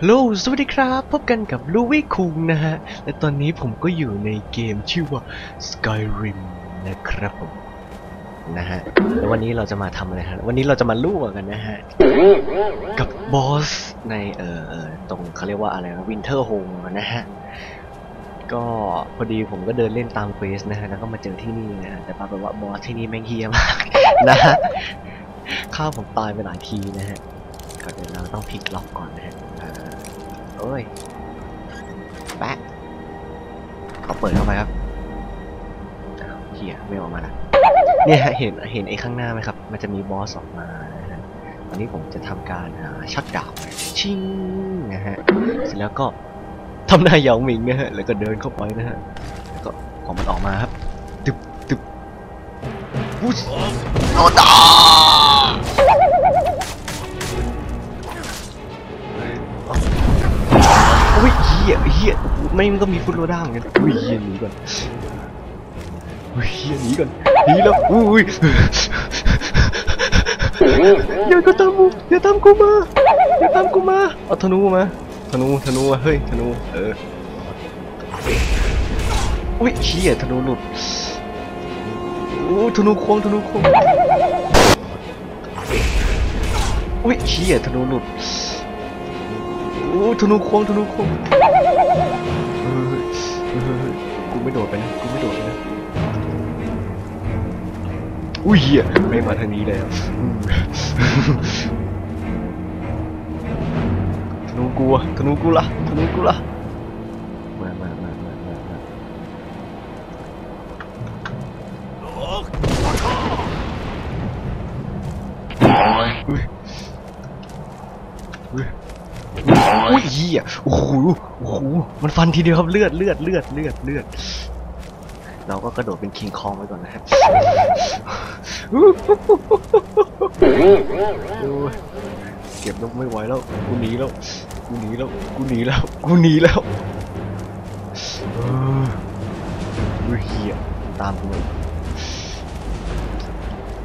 ฮัลโหลสวัสดีครับ พบกันกับลูวี่คุงนะฮะ และตอนนี้ผมก็อยู่ในเกมชื่อว่า Skyrim นะครับผม นะฮะ แล้ววันนี้เราจะมาทำอะไรฮะ วันนี้เราจะมาลู่กันนะฮะ กับบอสในเอ่อตรงเขาเรียกว่าอะไรนะวินเทอร์โฮมนะฮะ ก็พอดีผมก็เดินเล่นตามเควสนะฮะ แล้วก็มาเจอที่นี่นะฮะ แต่ปรากฏว่าบอสที่นี่แม่งเฮียมากนะฮะฆ่าผมตายไปหลายทีนะฮะก่อนอื่นเราต้องพลิกล็อกก่อนนะฮะ เอ้ยแปะเขาเปิดเข้าไปครับเฮียไม่ออกมาละเนี่ยเห็นเห็นไอ้ข้างหน้าไหมครับ มันจะมีบอสออกมานะฮะตอนนี้ผมจะทำการอ่าชักดาบชิงนะฮะเสร็จแล้วก็ทำหน้าเหยาหมิงนะฮะแล้วก็เดินเข้าไปนะฮะแล้วก็พองมันออกมาครับตึบตึบวุ้ยโอตา ยเฮียเฮียไม่มันก็มีฟุตโรด้าเหมือนกันอุ้ยเฮียหนีก่อนอุ้ยเฮียหนีก่อนหนีแล้วอุ้ยอย่าก็ตามกูอย่าตามกูมาอย่าตามกูมาเอาธนูมาธนูธนูอะเฮ้ยธนูเอออุ้ยเฮียธนูหลุดอู้ธนูควงธนูควงอุ้ยเฮียธนูหลุด โอ้ธนูควงธนูควงเฮ้ยเฮ้ยกูไม่โดดไปนะกูไม่โดดไปนะอุ้ยเหี้ยไม่มาทางนี้เลยอะอืมธนูกูอะธนูกูละธนูกูละมามามามามามาอุ้ย อุ้ยเหี้ยโอ้โหโอ้โหมันฟันทีเดียวครับเลือดเลือดเลือดเลือดเลือดเราก็กระโดดเป็นคิงคองไว้ก่อนนะครับเก็บนกไม่ไหวแล้วกูหนีแล้วกูหนีแล้วกูหนีแล้วกูหนีแล้วเอออุ้ยเหี้ยตามกูมา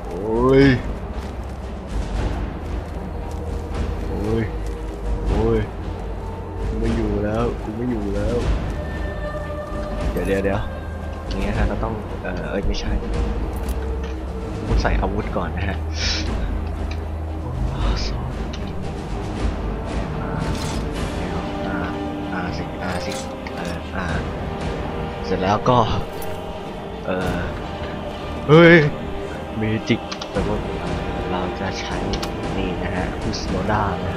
โอ้ยโอ้ยโอ้ย กูไม่อยู่แล้ว เดี๋ยวเดี๋ยวเดี๋ยวอย่างเงี้ยฮะเราต้องเออเอ้ยไม่ใช่ต้องใส่อาวุธก่อนนะฮะสิอาสิเอออาเสร็จแล้วก็ เออเฮ้ยเมจิกแต่ว่าเราจะใช้นี่นะฮะคุสโนดานะ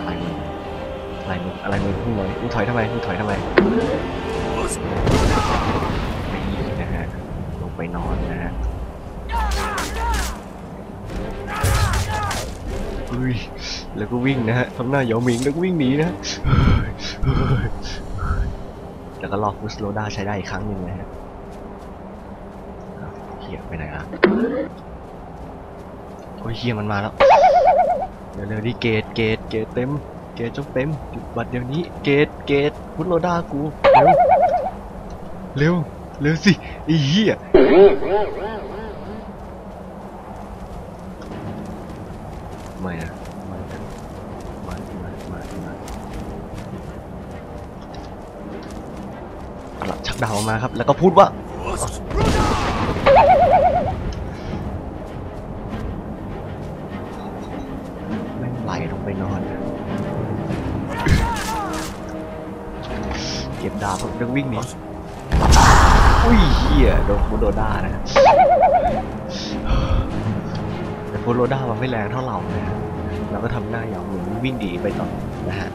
อะไรมึงอะไรมึงอะไรมึงอะไรมึงมึงหน่อยมึงถอยทำไมมึงถอยทำไมนี่นะฮะลงไปนอนนะฮะเฮ้ยแล้วก็วิ่งนะฮะทำหน้าเหยาหมิงแล้วก็วิ่งหนีนะแล้วก็รอกฟุสโลดาใช้ได้อีกครั้งหนึ่งนะฮะเฮียไปไหนอะโอ้ยเฮียมันมาแล้ว เดี๋ยวเร็วดิเกตเกตเกตเต็ม เกตจงเต็มหยุดบัตรเดี๋ยวนี้ เกตเกตพุทโลด้ากู เร็ว เร็ว เร็วสิไอ้เหี้ยไม่นะไม่นะไม่ไม่ไม่ไม่เอาละชักดาวออกมาครับ แล้วก็พูดว่า ลงไปนอนเก็บดาบเรื่องวิ่งหนีอุ้ยเฮียโดนฟูโดด้านะแต่ฟูโดด้ามันไม่แรงเท่าเรานะฮะเราก็ทำหน้าอย่างหมือนวิ่งดีไปต่อนะฮะ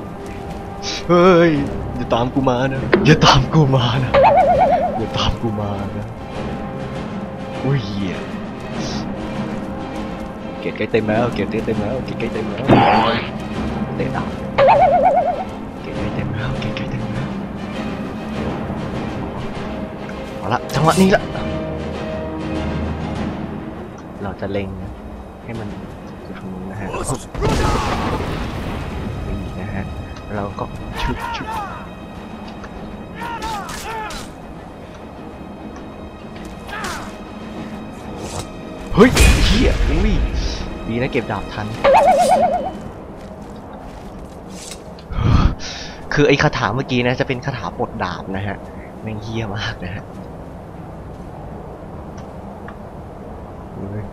เฮ้ยอย่าตามกูมานะอย่าตามกูมานะอย่าตามกูมานะอุ้ยเฮีย เกตใกล้เต็มแล้วเกตใกล้เต็มแล้วเกตใกล้เต็มแล้วเตะดาวเกต เฮ้ยเฮียอุ้ยดีนะเก็บดาบทัน คือไอ้คาถาเมื่อกี้นะจะเป็นคาถาปลดดาบนะฮะแม่งเฮี้ยมากนะฮะเฮ้ย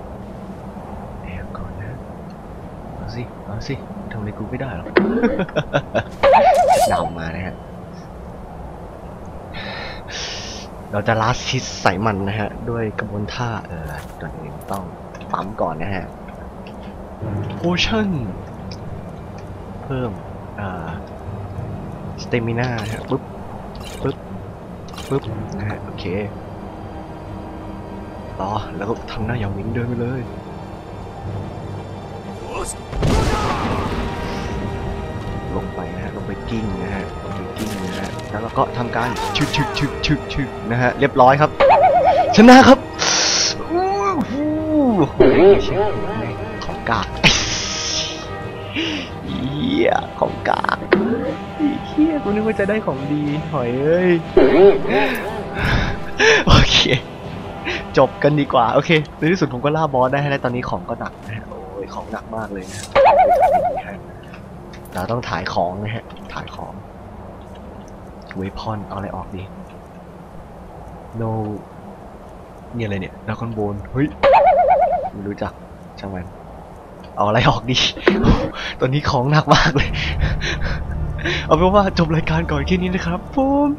แอบก่อนนะเอาสิเอาสิทำอะไรกูไม่ได้หรอกดำมานะฮะ เราจะลาสิสใส่มันนะฮะ ด้วยกระบวนท่าเออก่อนอื่นต้องปั๊มก่อนนะฮะโพชั่นเพิ่มอ่าสเตมิน่าฮะปึ๊บปึ๊บปึ๊บนะฮะโอเคต่อแล้วก็ทำหน้าอย่างมิงเดินไปเลยลงไปนะฮะลงไปกิ้งนะฮะลงไปกิ้ง แล้วเราก็ทำการชึกชึกชึกชึกชึกนะฮะเรียบร้อยครับ ชนะครับอู้หูของกากเหี้ยของกากเหี้ยกูนึกว่าจะได้ของดีหอยเอ้ยโอเค จบกันดีกว่า โอเคในที่สุดผมก็ล่าบอสได้แล้วตอนนี้ของก็หนักนะฮะโอ้ยของหนักมากเลยนะฮะเราต้องถ่ายของนะฮะถ่ายของ เวพอนเอาอะไรออกดีโนเนี่อะไรเนี่ยดากอนโบนเฮ้ยไม่รู้จักช่างมันเอาอะไรออกดี ตอนนี้ของหนักมากเลย เอาเป็นว่าจบรายการก่อนแค่นี้นะครับผม